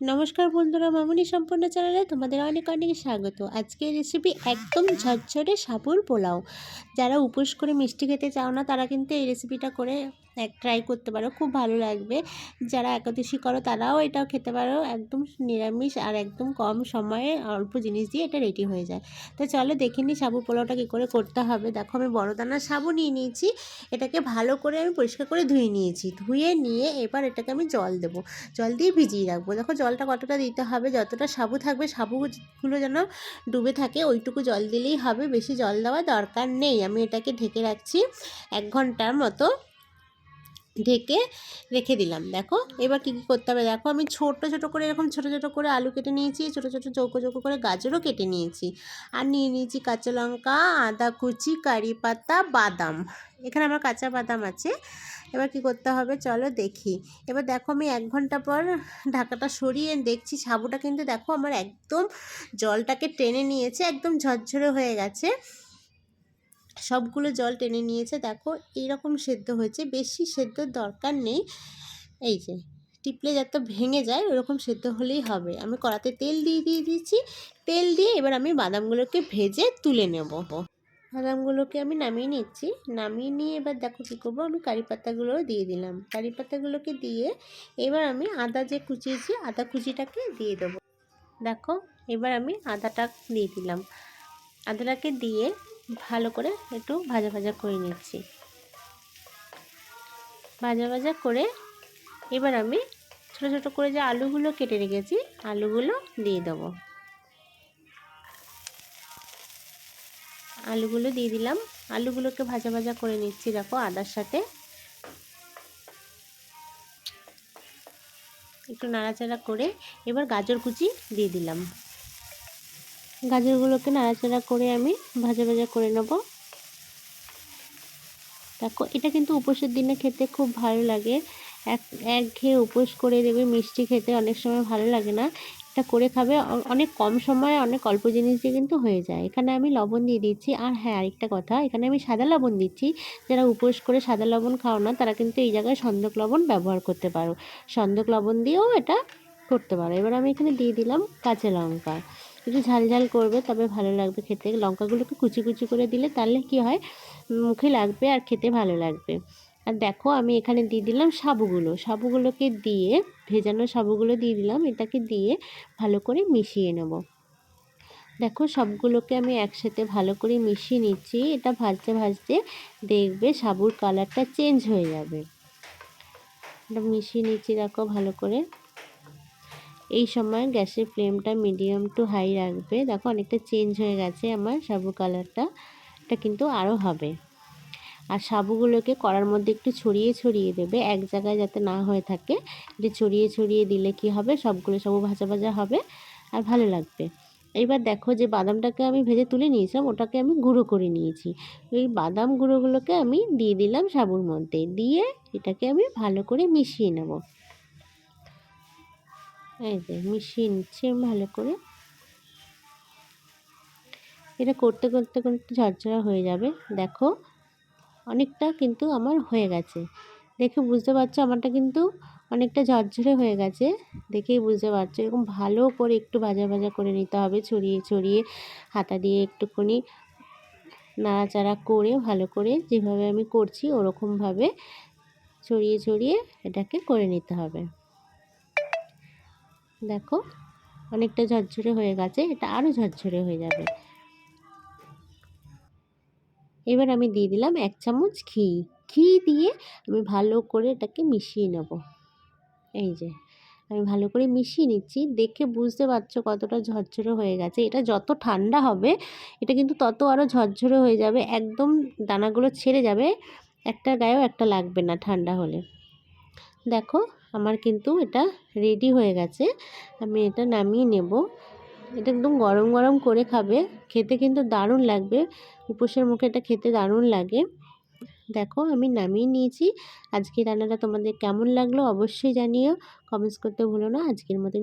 নমস্কার বন্ধুরা, মামুনি সম্পূর্ণ চ্যানেলে তোমাদের অনেক অনেক স্বাগত। আজকের রেসিপি একদম ঝরঝরে সাবুর পোলাও। যারা উপোস করে মিষ্টি খেতে চাও না, তারা কিন্তু এই রেসিপিটা করে এক ট্রাই করতে পারো, খুব ভালো লাগবে। যারা একাদশী করো, তারাও এটাও খেতে পারো, একদম নিরামিষ আর একদম কম সময়ে অল্প জিনিস দিয়ে এটা রেডি হয়ে যায়। তো চলো দেখে নিই সাবু পোলাওটা কী করে করতে হবে। দেখো, আমি বড় দানার সাবু নিয়ে নিয়েছি, এটাকে ভালো করে আমি পরিষ্কার করে ধুয়ে নিয়েছি। ধুয়ে নিয়ে এবার এটাকে আমি জল দেবো। জল দিয়ে ভিজিয়ে রাখব। দেখো জলটা কতটা দিতে হবে, যতটা সাবু থাকবে সাবুগুলো যেন ডুবে থাকে, ওইটুকু জল দিলেই হবে। বেশি জল দেওয়ার দরকার নেই। আমি এটাকে ঢেকে রাখছি এক ঘণ্টার মতো। ঢেকে রেখে দিলাম, দেখো। এবার কী কী করতে হবে? দেখো, আমি ছোট ছোট করে এরকম ছোট ছোট করে আলু কেটে নিয়েছি, ছোট ছোট চৌকো চৌকো করে গাজরও কেটে নিয়েছি। আর নিয়ে নিয়েছি কাঁচা লঙ্কা, আদা কুচি, কারি পাতা, বাদাম। এখানে আমার কাঁচা বাদাম আছে। এবার কি করতে হবে? চলো দেখি। এবার দেখো, আমি এক ঘণ্টা পর ঢাকাটা সরিয়ে দেখছি, সাবুটা কিন্তু দেখো আমার একদম জলটাকে টেনে নিয়েছে, একদম ঝরঝরে হয়ে গেছে। সবগুলো জল টেনে নিয়েছে। দেখো, এইরকম সেদ্ধ হয়েছে। বেশি সেদ্ধর দরকার নেই। এই যে, টিপলে যাতে ভেঙে যায়, ওরকম সেদ্ধ হলেই হবে। আমি কড়াতে তেল দিয়ে দিয়ে দিয়েছি। তেল দিয়ে এবার আমি বাদামগুলোকে ভেজে তুলে নেব। বাদামগুলোকে আমি নামিয়ে নিচ্ছি। নামিয়ে নিয়ে এবার দেখো কী করব, আমি কারি পাতাগুলোও দিয়ে দিলাম। কারি পাতাগুলোকে দিয়ে এবার আমি আদা যে কুচিয়েছি, আদা কুচিটাকে দিয়ে দেবো। দেখো, এবার আমি আদাটা দিয়ে দিলাম। আদাটাকে দিয়ে ভালো করে একটু ভাজা ভাজা করে নিচ্ছি। ভাজা ভাজা করে এবার আমি ছোটো ছোটো করে যে আলুগুলো কেটে রেখেছি, আলুগুলো দিয়ে দেবো। আলুগুলো দিয়ে দিলাম। আলুগুলোকে ভাজা ভাজা করে নিচ্ছি, দেখো আদার সাথে। একটু নাড়াচাড়া করে এবার গাজর কুচি দিয়ে দিলাম। গাজরগুলোকে নাড়াচাড়া করে আমি ভাজা ভাজা করে নেব। দেখো, এটা কিন্তু উপোসের দিনে খেতে খুব ভালো লাগে। এক এক ঘেয়ে উপোস করে দেবে, মিষ্টি খেতে অনেক সময় ভালো লাগে না। এটা করে খাবে অনেক কম সময়ে, অনেক অল্প জিনিস দিয়ে কিন্তু হয়ে যায়। এখানে আমি লবণ দিয়ে দিচ্ছি। আর হ্যাঁ আরেকটা কথা, এখানে আমি সাদা লবণ দিচ্ছি। যারা উপোস করে সাদা লবণ খাও না, তারা কিন্তু এই জায়গায় সন্দক লবণ ব্যবহার করতে পারো। সন্দক লবণ দিয়েও এটা করতে পারো। এবার আমি এখানে দিয়ে দিলাম কাঁচা লঙ্কা। একটু ঝাল ঝাল করবে, তবে ভালো লাগবে খেতে। লঙ্কাগুলোকে কুচি কুচি করে দিলে তাহলে কি হয়, মুখে লাগবে আর খেতে ভালো লাগবে। আর দেখো আমি এখানে দিয়ে দিলাম সাবুগুলো। সাবুগুলোকে দিয়ে, ভেজানো সাবুগুলো দিয়ে দিলাম, এটাকে দিয়ে ভালো করে মিশিয়ে নেব। দেখো সবগুলোকে আমি একসাথে ভালো করে মিশিয়ে নিচ্ছি। এটা ভাজতে ভাজতে দেখবে সাবুর কালারটা চেঞ্জ হয়ে যাবে। এটা মিশিয়ে নিচ্ছি, দেখো ভালো করে। এই সময় গ্যাসের ফ্লেমটা মিডিয়াম টু হাই রাখবে। দেখো অনেকটা চেঞ্জ হয়ে গেছে আমার সাবু কালারটা। এটা কিন্তু আরও হবে। আর সাবুগুলোকে কড়ার মধ্যে একটু ছড়িয়ে ছড়িয়ে দেবে, এক জায়গায় যাতে না হয়ে থাকে। একটু ছড়িয়ে ছড়িয়ে দিলে কি হবে? সবগুলো সাবু ভাজা ভাজা হবে আর ভালো লাগবে। এইবার দেখো যে বাদামটাকে আমি ভেজে তুলে নিয়েছিলাম, ওটাকে আমি গুঁড়ো করে নিয়েছি। ওই বাদাম গুঁড়োগুলোকে আমি দিয়ে দিলাম সাবুর মধ্যে। দিয়ে এটাকে আমি ভালো করে মিশিয়ে নেব। এই যে মিশিয়ে নিচ্ছি ভালো করে। এটা করতে করতে করতে ঝরঝরা হয়ে যাবে। দেখো, অনেকটা কিন্তু আমার হয়ে গেছে। দেখে বুঝতে পারছ আমারটা কিন্তু অনেকটা ঝরঝরে হয়ে গেছে। দেখেই বুঝতে পারছ, এরকম ভালো করে একটু ভাজা ভাজা করে নিতে হবে ছড়িয়ে ছড়িয়ে হাতা দিয়ে একটুখানি নাড়াচাড়া করে ভালো করে যেভাবে আমি করছি ওরকমভাবে ছড়িয়ে ছড়িয়ে এটাকে করে নিতে হবে। দেখো, অনেকটা ঝরঝরে হয়ে গেছে, এটা আরও ঝরঝরে হয়ে যাবে। এবার আমি দিয়ে দিলাম এক চামচ ঘি। ঘি দিয়ে আমি ভালো করে এটাকে মিশিয়ে নেব। এই যে, আমি ভালো করে মিশিয়ে নিচ্ছি। দেখে বুঝতে পারছ কতটা ঝরঝরে হয়ে গেছে। এটা যত ঠান্ডা হবে, এটা কিন্তু তত আরও ঝরঝরে হয়ে যাবে। একদম দানাগুলো ছেড়ে যাবে। একটা গায়েও একটা লাগবে না ঠান্ডা হলে। দেখো আমার কিন্তু এটা রেডি হয়ে গেছে। আমি এটা নামিয়ে নেব। এটা একদম গরম গরম করে খাবে। খেতে কিন্তু দারুণ লাগবে। উপোসের মুখে এটা খেতে দারুণ লাগে। দেখো, আমি নামিয়ে নিয়েছি। আজকে রান্নাটা তোমাদের কেমন লাগল অবশ্যই জানিও। কমেন্টস করতে ভুলো না। আজকের মতন